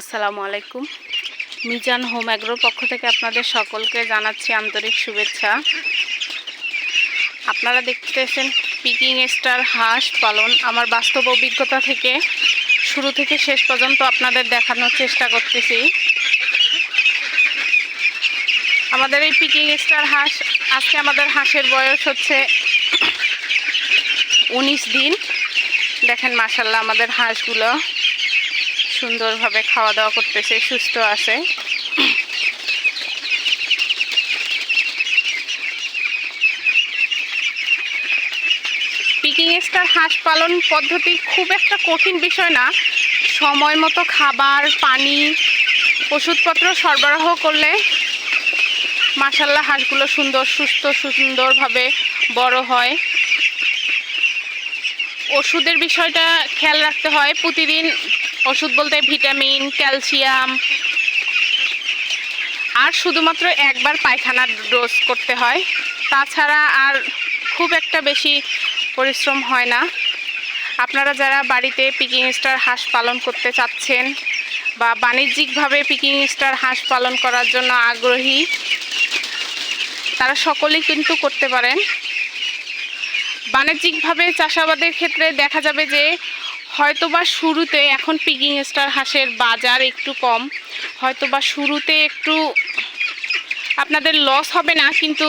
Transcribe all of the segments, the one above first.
আসসালামু আলাইকুম। মিজান হোম অ্যাগ্রোর পক্ষ থেকে আপনাদের সকলকে জানাচ্ছি আন্তরিক শুভেচ্ছা। আপনারা দেখতেছেন পিকিং স্টার হাঁস পালন। আমার বাস্তব অভিজ্ঞতা থেকে শুরু থেকে শেষ পর্যন্ত আপনাদের দেখানোর চেষ্টা করতেছি। আমাদের এই পিকিং স্টার হাঁস, আজকে আমাদের হাঁসের বয়স হচ্ছে উনিশ দিন। দেখেন মাসাল্লাহ আমাদের হাঁসগুলো। সুন্দরভাবে খাওয়া দাওয়া করতেছে, সুস্থ আছে। পিকিং হাঁস পালন পদ্ধতি খুব একটা কঠিন বিষয় না। সময় মতো খাবার, পানি, ওষুধপত্র সরবরাহ করলে মাসাল্লাহ হাঁসগুলো সুন্দর, সুস্থ, সুন্দরভাবে বড় হয়। ওষুধের বিষয়টা খেয়াল রাখতে হয়, প্রতিদিন ওষুধ বলতে ভিটামিন, ক্যালসিয়াম। আর শুধুমাত্র একবার পায়খানার ডোজ করতে হয়। তাছাড়া আর খুব একটা বেশি পরিশ্রম হয় না। আপনারা যারা বাড়িতে পিকিং স্টার হাঁস পালন করতে চাচ্ছেন বা বাণিজ্যিকভাবে পিকিং স্টার হাঁস পালন করার জন্য আগ্রহী, তারা সকলেই কিন্তু করতে পারেন। বাণিজ্যিকভাবে চাষাবাদের ক্ষেত্রে দেখা যাবে যে হয়তোবা শুরুতে, এখন পিকিং স্টার হাঁসের বাজার একটু কম, হয়তোবা শুরুতে একটু আপনাদের লস হবে না, কিন্তু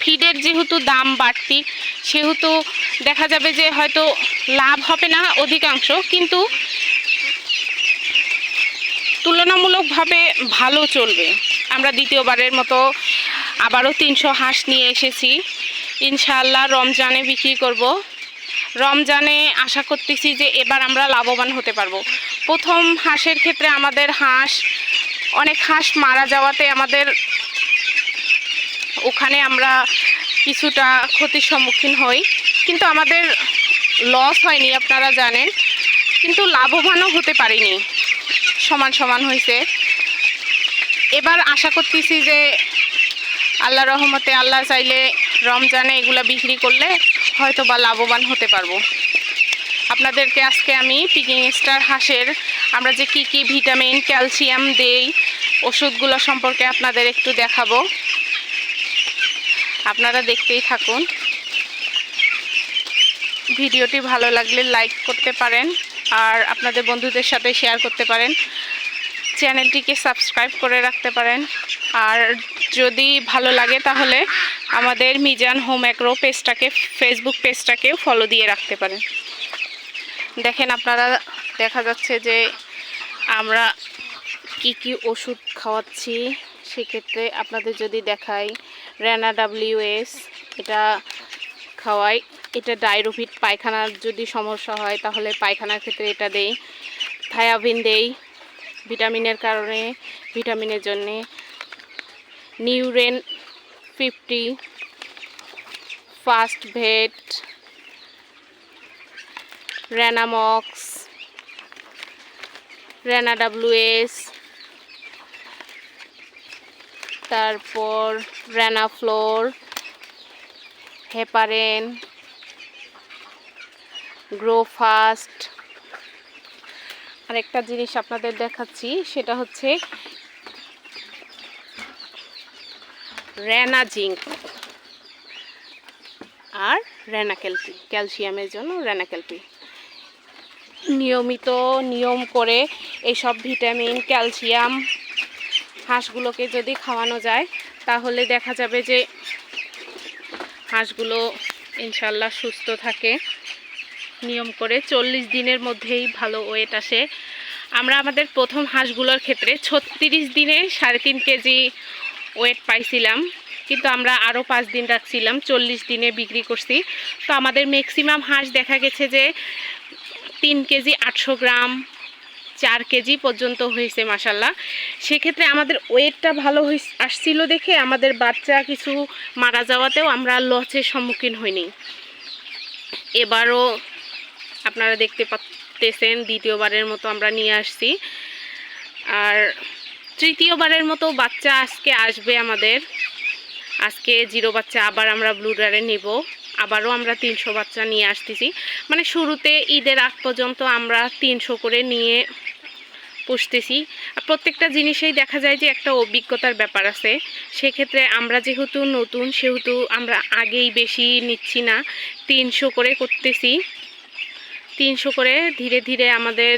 ফিডের যেহেতু দাম বাড়তি, সেহেতু দেখা যাবে যে হয়তো লাভ হবে না অধিকাংশ, কিন্তু তুলনামূলকভাবে ভালো চলবে। আমরা দ্বিতীয়বারের মতো আবারও তিনশো হাঁস নিয়ে এসেছি। ইনশাআল্লাহ রমজানে বিক্রি করব। রমজানে আশা করতেছি যে এবার আমরা লাভবান হতে পারব। প্রথম হাঁসের ক্ষেত্রে আমাদের হাঁস, অনেক হাঁস মারা যাওয়াতে আমাদের ওখানে আমরা কিছুটা ক্ষতির সম্মুখীন হই। কিন্তু আমাদের লস হয়নি, আপনারা জানেন। কিন্তু লাভবানও হতে পারিনি। সমান সমান হয়েছে এবার আশা করতেছি যে আল্লাহ রহমতে আল্লাহ চাইলে রমজানে এগুলো বিক্রি করলে হয়তো বা লাভবান হতে পারব। আপনাদেরকে আজকে আমি পিকিং স্টার হাঁসের আমরা যে কি কি ভিটামিন, ক্যালসিয়াম দেই, ওষুধগুলো সম্পর্কে আপনাদের একটু দেখাবো। আপনারা দেখতেই থাকুন। ভিডিওটি ভালো লাগলে লাইক করতে পারেন আর আপনাদের বন্ধুদের সাথে শেয়ার করতে পারেন। চ্যানেলটিকে সাবস্ক্রাইব করে রাখতে পারেন। আর যদি ভালো লাগে তাহলে আমাদের মিজান হোম অ্যাগ্রো পেজটাকে ফেসবুক পেজটাকেও ফলো দিয়ে রাখতে পারেন। দেখেন আপনারা, দেখা যাচ্ছে যে আমরা কি কি ওষুধ খাওয়াচ্ছি, সেক্ষেত্রে আপনাদের যদি দেখাই র্যানা ডাব্লিউএস এটা খাওয়াই। এটা ডাইরোভিট পায়খানার যদি সমস্যা হয়, তাহলে পায়খানার ক্ষেত্রে এটা দেই। থায়াবিন দেই ভিটামিনের কারণে ভিটামিনের জন্যে। নিউরেন ফিফটি ফাস্ট ভেট র্যানামক্স র্যানা ডাব্লুএস তারপর র্যানা ফ্লোর হেপারেন গ্রো ফাস্ট আরেকটা জিনিস আপনাদের দেখাচ্ছি, সেটা হচ্ছে র্যানা জিঙ্ক। আর র্যানা ক্যালপি, ক্যালসিয়ামের জন্য র্যানা ক্যালপি। নিয়মিত নিয়ম করে এইসব ভিটামিন, ক্যালসিয়াম হাঁসগুলোকে যদি খাওয়ানো যায়, তাহলে দেখা যাবে যে হাঁসগুলো ইনশাল্লাহ সুস্থ থাকে। নিয়ম করে চল্লিশ দিনের মধ্যেই ভালো ওয়েট আসে। আমরা আমাদের প্রথম হাঁসগুলোর ক্ষেত্রে ছত্রিশ দিনে সাড়ে তিন কেজি ওয়েট পাইছিলাম, কিন্তু আমরা আরও পাঁচ দিন রাখছিলাম, চল্লিশ দিনে বিক্রি করছি। তো আমাদের ম্যাক্সিমাম হাঁস দেখা গেছে যে তিন কেজি আটশো গ্রাম, চার কেজি পর্যন্ত হয়েছে মাসাল্লাহ সেক্ষেত্রে আমাদের ওয়েটটা ভালো হয়ে আসছিল দেখে আমাদের বাচ্চা কিছু মারা যাওয়াতেও আমরা লসের সম্মুখীন হইনি। এবারও আপনারা দেখতে পাচ্তেছেন, দ্বিতীয়বারের মতো আমরা নিয়ে আসছি। আর তৃতীয়বারের মতো বাচ্চা আজকে আসবে আমাদের। আজকে জিরো বাচ্চা, আবার আমরা ব্লু ব্লুডারে নেব। আবারও আমরা তিনশো বাচ্চা নিয়ে আসতেছি। মানে শুরুতে ঈদের আগ পর্যন্ত আমরা তিনশো করে নিয়ে পুষতেছি। প্রত্যেকটা জিনিসেই দেখা যায় যে একটা অভিজ্ঞতার ব্যাপার আছে। সেক্ষেত্রে আমরা যেহেতু নতুন, সেহেতু আমরা আগেই বেশি নিচ্ছি না। তিনশো করে করতেছি। তিনশো করে ধীরে ধীরে আমাদের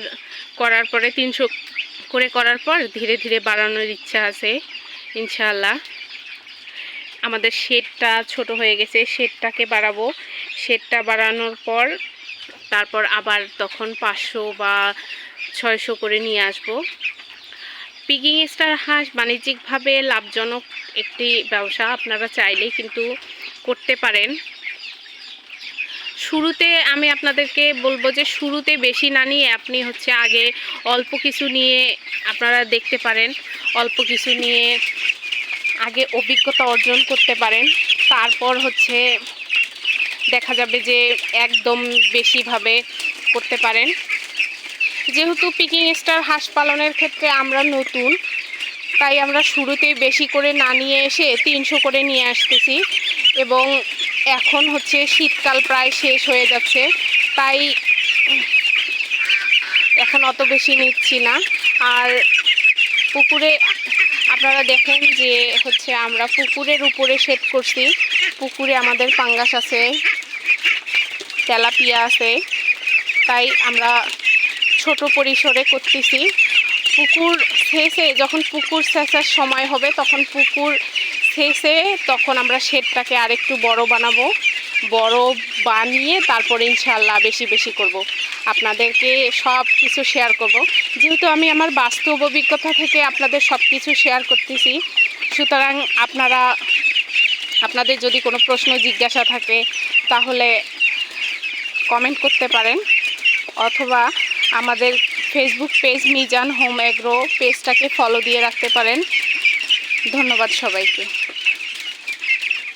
করার পরে তিনশো করে করার পর ধীরে ধীরে বাড়ানোর ইচ্ছা আছে, ইনশাআল্লাহ। আমাদের শেডটা ছোট হয়ে গেছে, শেডটাকে বাড়াবো। শেডটা বাড়ানোর পর তারপর আবার তখন পাঁচশো বা ছয়শো করে নিয়ে আসব। পিকিং স্টার হাঁস বাণিজ্যিকভাবে লাভজনক একটি ব্যবসা, আপনারা চাইলেই কিন্তু করতে পারেন। শুরুতে আমি আপনাদেরকে বলব যে শুরুতে বেশি না নিয়ে আপনি হচ্ছে আগে অল্প কিছু নিয়ে আপনারা দেখতে পারেন, অল্প কিছু নিয়ে আগে অভিজ্ঞতা অর্জন করতে পারেন। তারপর হচ্ছে দেখা যাবে যে একদম বেশিভাবে করতে পারেন। যেহেতু পিকিং স্টার হাঁস পালনের ক্ষেত্রে আমরা নতুন, তাই আমরা শুরুতেই বেশি করে না নিয়ে এসে তিনশো করে নিয়ে আসতেছি এবং এখন হচ্ছে শীতকাল প্রায় শেষ হয়ে যাচ্ছে, তাই এখন অত বেশি নিচ্ছি না। আর পুকুরে আপনারা দেখেন যে হচ্ছে আমরা পুকুরের উপরে সেট করছি, পুকুরে আমাদের পাঙ্গাস আছে, তেলাপিয়া আছে, তাই আমরা ছোট পরিসরে করতেছি। পুকুর শেষে যখন পুকুর শেষের সময় হবে, তখন পুকুর শেষে তখন আমরা শেডটাকে আরেকটু বড় বানাবো বড় বানিয়ে তারপরে ইনশাল্লাহ বেশি বেশি করব। আপনাদেরকে সব কিছু শেয়ার করব। যেহেতু আমি আমার বাস্তব অভিজ্ঞতা থেকে আপনাদের সব কিছু শেয়ার করতেছি, সুতরাং আপনারা, আপনাদের যদি কোনো প্রশ্ন, জিজ্ঞাসা থাকে, তাহলে কমেন্ট করতে পারেন অথবা আমাদের Facebook page Mizan home agro পেজটাকে ফলো দিয়ে রাখতে পারেন ধন্যবাদ সবাইকে।